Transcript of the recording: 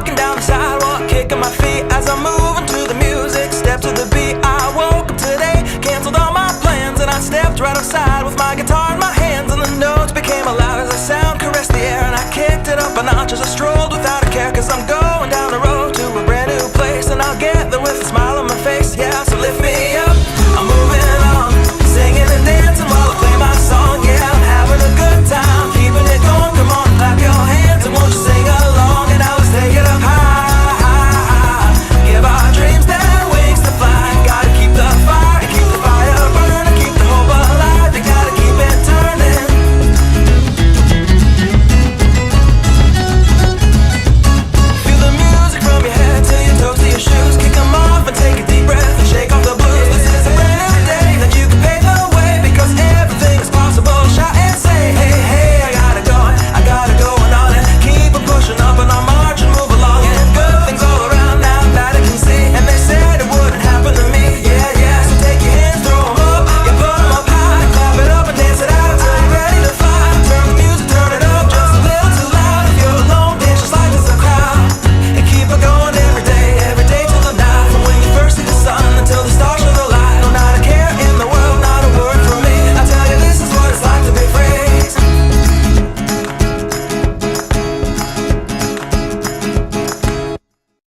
walking down the sidewalk, kicking my feet as I'm moving to the music. Step to the beat. I woke up today, canceled all my plans, and I stepped right outside with my guitar in my hands. And the notes became loud as the sound caressed the air, and I kicked it up a notch as I strolled without a care, cause I'm going down.